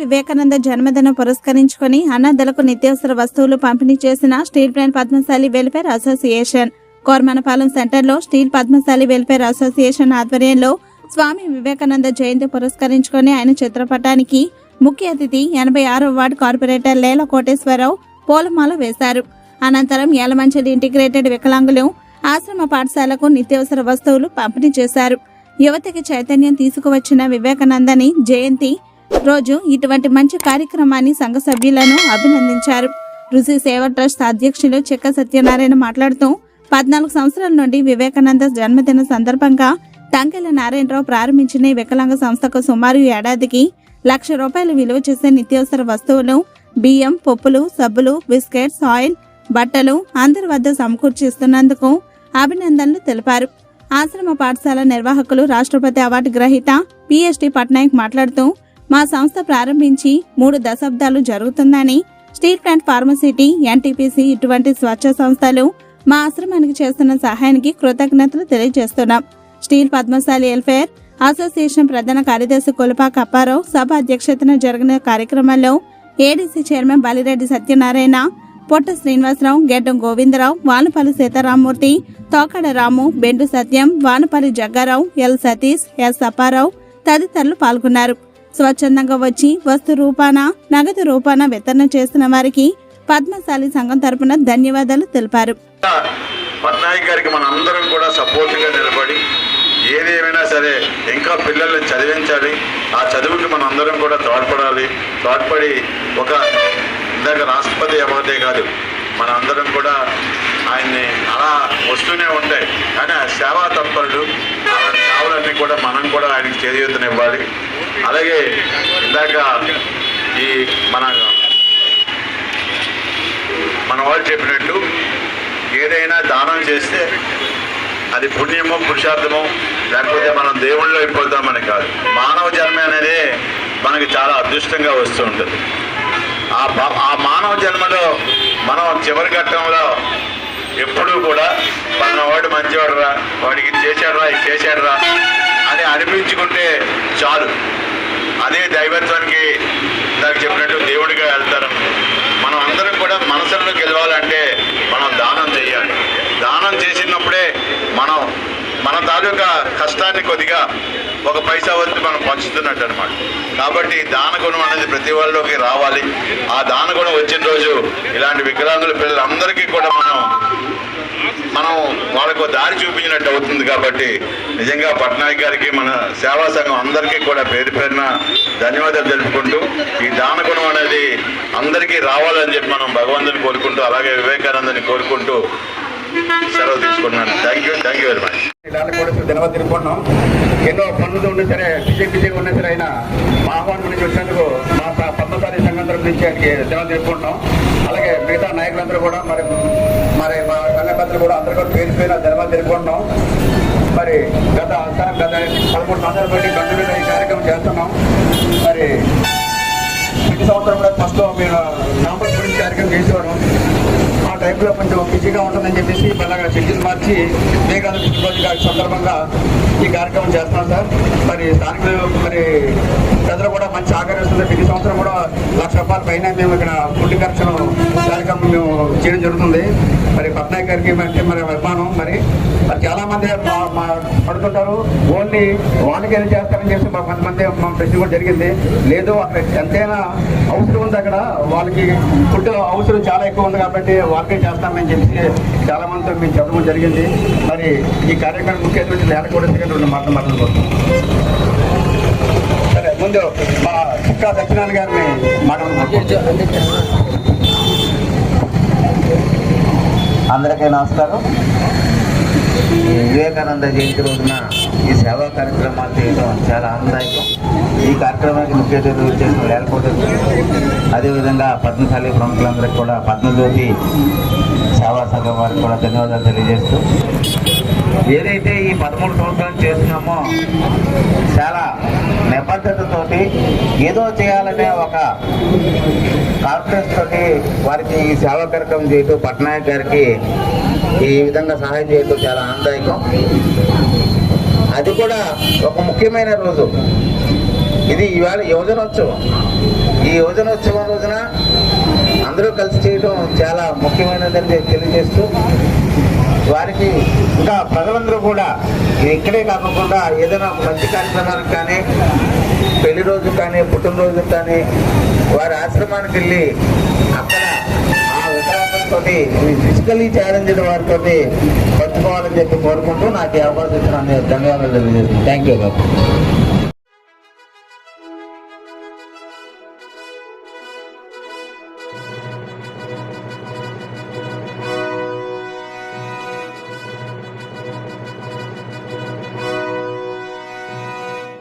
వివేకానంద జన్మదినం పురస్కరించుకొని అనాథలకు నిత్యావసర వస్తువులు పంపిణీ చేసిన steel plant Padmashali welfare association. Kormanapalem సెంటర్లో స్టీల్ పద్మశాలి వెల్ఫేర్ అసోసియేషన్ ఆధ్వర్యంలో స్వామి వివేకానంద జయంతి పురస్కరించుకొని ఆయన చిత్రపటానికి ముఖ్య అతిథి ఎనభై ఆరో వార్డు కార్పొరేటర్ లేల కోటేశ్వరరావు పూలమాల వేశారు. అనంతరం ఏలమంచిలి ఇంటిగ్రేటెడ్ వికలాంగులు ఆశ్రమ పాఠశాలకు నిత్యావసర వస్తువులు పంపిణీ చేశారు. యువతకి చైతన్యం తీసుకువచ్చిన వివేకానందని జయంతి రోజు ఇటువంటి మంచి కార్యక్రమాన్ని సంఘ సభ్యులను అభినందించారు. రుచి సేవ ట్రస్ట్ అధ్యక్షులు చెక్క సత్యనారాయణ మాట్లాడుతూ పద్నాలుగు సంవత్సరాల నుండి వివేకానంద జన్మదిన సందర్భంగా తంకెల నారాయణరావు ప్రారంభించిన ఈ వికలాంగ సంస్థకు సుమారు ఏడాదికి లక్ష రూపాయలు విలువ చేసే నిత్యావసర వస్తువులు బియ్యం పప్పులు సబ్బులు బిస్కెట్స్ ఆయిల్ బట్టలు అందరి వద్ద సమకూర్చిస్తున్నందుకు అభినందనలు తెలిపారు. ఆశ్రమ పాఠశాల నిర్వాహకులు రాష్ట్రపతి అవార్డు గ్రహీత పిఎస్టి పట్నాయక్ మాట్లాడుతూ మా సంస్థ ప్రారంభించి మూడు దశాబ్దాలు జరుగుతుందని స్టీల్ ప్లాంట్ ఫార్మసిటీ ఎన్టీపీసీ ఇటువంటి స్వచ్ఛ సంస్థలు మా ఆశ్రమానికి చేస్తున్న సహాయానికి కృతజ్ఞతలు తెలియజేస్తున్నాం. స్టీల్ పద్మశాలి వెల్ఫేర్ అసోసియేషన్ ప్రధాన కార్యదర్శి కొలపాక కప్పారావు సభ అధ్యక్షతన జరిగిన కార్యక్రమంలో ADC chairman Balireddy Satyanarayana Potta Srinivasarao Geddam Govindarao Vanapalli Sitaramamurthy తోకడ Ramu Bendu Satyam Vanapalli Jaggarao L Satish S Apparao తదితరులు పాల్గొన్నారు. స్వచ్ఛందంగా వచ్చి వస్తు రూపాన నగదు రూపాన వితరణ చేస్తున్న వారికి పద్మశాలి సంఘం తరపున ధన్యవాదాలు తెలిపారు. పట్నాయక్ గారికి మన అందరం కూడా సపోర్ట్గా నిలబడి ఏదేమైనా సరే ఇంకా పిల్లల్ని చదివించాలి. ఆ చదువుకి మన అందరం కూడా తోడ్పడాలి. తోడ్పడి ఒక ఇందాక రాష్ట్రపతి అవార్డే కాదు మన అందరం కూడా ఆయన్ని అలా వస్తూనే ఉంటాయి. కానీ ఆ సేవా తత్పరుడు ఆ సేవలన్నీ కూడా మనం కూడా ఆయనకి చేయూతనివ్వాలి అలాగే ఇందాక ఈ మన మన వాళ్ళు చెప్పినట్టు ఏదైనా దానం చేస్తే అది పుణ్యమో పురుషార్థమో లేకపోతే మనం దేవుళ్ళు అయిపోతామని కాదు. మానవ జన్మ అనేది మనకి చాలా అదృష్టంగా వస్తూ ఉంటుంది. ఆ ఆ మానవ జన్మలో మనం చివరి ఘట్టంలో ఎప్పుడూ కూడా మన వాడు మంచివాడు రా వాడికి చేశాడు రా ఇది చేశాడురా అని అనిపించుకుంటే చాలు. అదే దైవత్వానికి దానికి చెప్పినట్టు దేవుడిగా వెళ్తారు మనం అందరం కూడా మనసులను గెలవాలంటే మనం దానం చేయాలి దానం చేసినప్పుడే మనం మన తాలూకా కష్టాన్ని కొద్దిగా ఒక పైసా వంతు మనం పంచుతున్నట్టు అనమాట కాబట్టి దాన గుణం అనేది ప్రతి వాళ్ళలోకి రావాలి. ఆ దాన గుణం వచ్చిన రోజు ఇలాంటి వికలాంగుల పిల్లలందరికీ కూడా మనం మనం వాళ్ళకు దారి చూపించినట్టు అవుతుంది కాబట్టి నిజంగా పట్నాయక్ గారికి మన సేవా సంఘం అందరికీ కూడా పేరు పేరున ధన్యవాదాలు తెలుపుకుంటూ ఈ దాన గుణం అనేది అందరికీ రావాలని చెప్పి మనం భగవంతుని కోరుకుంటూ అలాగే వివేకానందని కోరుకుంటూ సెలవు తీసుకున్నాను. Thank you thank you very much కూడా ధన్యవాదాలు తెలుపుకున్నాం. ఎన్నో పనులు ఉన్నా సరే బిజీ బిజీగా ఉన్నా సరే ఆయన మా ఆహ్వానం వచ్చినందుకు మా దినం తెలుపుకుంటున్నాం అలాగే మిగతా నాయకులందరూ కూడా మరి మరి మా సంఘ కూడా అందరూ కూడా పేరు పేరు ధన్యవాదాలు తెలుపుకుంటున్నాం. మరి గత సార్ గత పదమూడు సంవత్సరాల బట్టి కంటిన్యూగా ఈ కార్యక్రమం చేస్తున్నాం. మరి ప్రతి సంవత్సరం కూడా ఫస్ట్లో మీరు నవంబర్ గురించి కార్యక్రమం చేసేవాడు ఆ టైంలో కొంచెం బిజీగా ఉంటుందని చెప్పేసి మళ్ళా షెడ్యూల్ మార్చి మేఘాలు పుట్టినరోజు సందర్భంగా ఈ కార్యక్రమం చేస్తున్నాం సార్. మరి స్థానికులు మరి సహకరిస్తుంది ప్రతి సంవత్సరం కూడా లక్ష రూపాయల పైన మేము ఇక్కడ ఫుడ్ ఖర్చులు కార్యక్రమం మేము చేయడం జరుగుతుంది. మరి పట్నాయక్ గారికి అంటే మరి అభిమానం మరి. మరి చాలామంది మా పడుతుంటారు. ఓన్లీ వాళ్ళకి ఏం చేస్తారని చెప్పి మా కొంతమంది మా ప్రశ్న కూడా జరిగింది. లేదు అక్కడ ఎంతైనా అవసరం ఉంది అక్కడ. వాళ్ళకి ఫుడ్ అవసరం చాలా ఎక్కువ ఉంది కాబట్టి వాళ్ళకే చేస్తామని చెప్పి చాలా మందితో మేము చెప్పడం జరిగింది. మరి ఈ కార్యక్రమం ముఖ్య అతిథి నేల కూడా రెండు మాటలు మాట్లాడుకుంటున్నాం ముందు మా చుక్కా సత్యనారాయణ గారిని మాట్లాడుకుంటున్నాం అందరికీ నమస్కారం. ఈ వివేకానంద జయంతి రోజున ఈ సేవా కార్యక్రమాలు చేయడం చాలా ఆనందదాయకం. ఈ కార్యక్రమానికి ముఖ్య అతిథులు చేసిన లేకపోతే అదేవిధంగా పద్మశాలి ప్రముఖులందరికీ కూడా పద్మజ్యోతి సేవా సంఘం వారికి కూడా ధన్యవాదాలు తెలియజేస్తూ ఏదైతే ఈ పదమూడు సంవత్సరాలు చేస్తున్నామో చాలా నిబద్ధతతోటి ఏదో చేయాలనే ఒక కాన్ఫిడెన్స్ తోటి వారికి ఈ సేవా కార్యక్రమం చేయటం పట్నాయక్ గారికి ఈ విధంగా సహాయం చేయటం చాలా ఆనందాయకం అది కూడా ఒక ముఖ్యమైన రోజు. ఇది ఇవాళ యువజనోత్సవం. ఈ యువజనోత్సవం రోజున అందరూ కలిసి చేయడం చాలా ముఖ్యమైనదని తెలియజేస్తూ వారికి ఇంకా ప్రజలందరూ కూడా ఇక్కడే కాకుండా ఏదైనా మంచి కార్యక్రమానికి కానీ పెళ్ళి రోజు కానీ పుట్టినరోజు కానీ వారి ఆశ్రమానికి వెళ్ళి అక్కడ ఆ వికలాంగులతో ఫిజికలీ ఛాలెంజ్ వారితో పంచుకోవాలని చెప్పి కోరుకుంటూ నాకు ఈ అవకాశం ఇచ్చిన ధన్యవాదాలు తెలియజేస్తాను థ్యాంక్ యూ బాబు.